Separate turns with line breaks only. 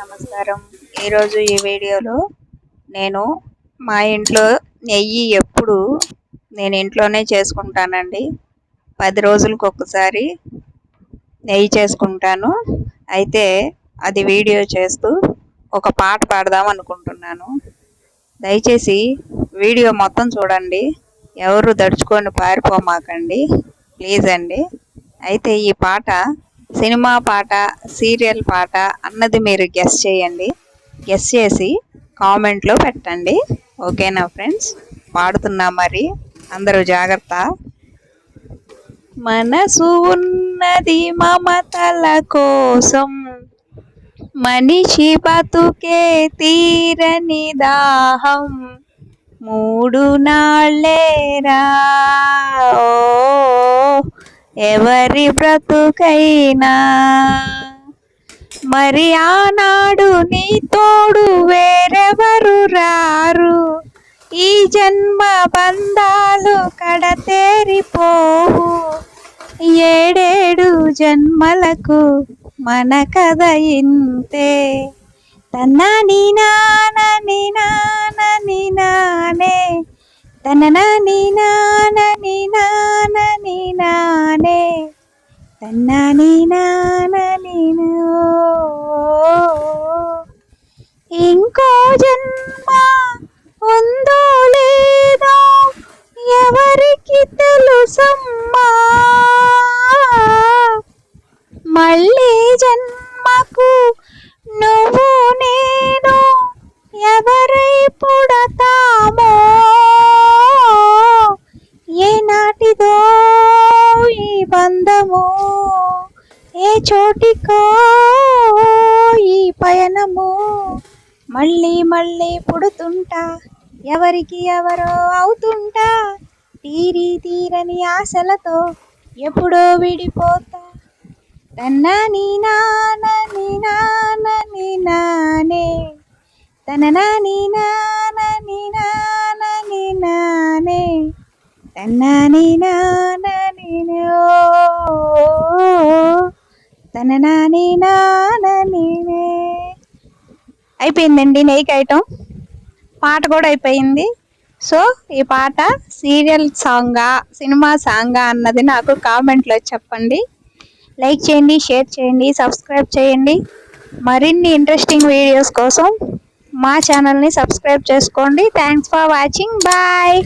నమస్కారం. ఈరోజు ఈ వీడియోలో నేను మా ఇంట్లో నెయ్యి ఎప్పుడు నేను ఇంట్లోనే చేసుకుంటానండి. పది రోజులకు ఒకసారి నెయ్యి చేసుకుంటాను. అయితే అది వీడియో చేస్తూ ఒక పాట పాడదాం అనుకుంటున్నాను. దయచేసి వీడియో మొత్తం చూడండి. ఎవరు దడుచుకొని పారిపోమాకండి. ప్లీజ్ అండి. అయితే ఈ పాట సినిమా పాట సీరియల్ పాట అన్నది మీరు గెస్ చేయండి. గెస్ చేసి కామెంట్లో పెట్టండి. ఓకేనా ఫ్రెండ్స్ పాడుతున్నా మరి. అందరూ జాగ్రత్త. మనసు ఉన్నది మమతల కోసం మనిషి బతుకే తీరని దాహం మూడు నాళ్ళేరా ఎవరి బ్రతుకైనా? మరి ఆనాడు నీ తోడు వేరెవరు రారు? ఈ జన్మ బంధాలు కడతేరిపోవు. ఏడేడు జన్మలకు మన కథ ఇంతే. తన నానని నానని నానే. తన నానని నానని నానే. తన్నాని నానని ఇంకో జన్మ ఉందో లేదో ఎవరికి తెలుసమ్మా? మళ్ళీ జన్మకు నువ్వు నేను ఎవరై పుడతా? ఏ చోటికో ఈ పయనము? మళ్ళీ మళ్ళీ పుడుతుంటా. ఎవరికి ఎవరో అవుతుంటా. తీరి తీరని ఆశలతో ఎప్పుడో విడిపోతా. తన్నా నీ నాన్న నానని నానే. తన నాని నానని నానని నానే. తన్నా నీ నా తన నాని అయిపోయిందండి నెయ్యి ఐటమ్ పాట కూడా అయిపోయింది. సో ఈ పాట సీరియల్ సాంగా సినిమా సాంగా అన్నది నాకు కామెంట్లో చెప్పండి. లైక్ చేయండి షేర్ చేయండి సబ్స్క్రైబ్ చేయండి. మరిన్ని ఇంట్రెస్టింగ్ వీడియోస్ కోసం మా ఛానల్ని సబ్స్క్రైబ్ చేసుకోండి. Thanks for watching bye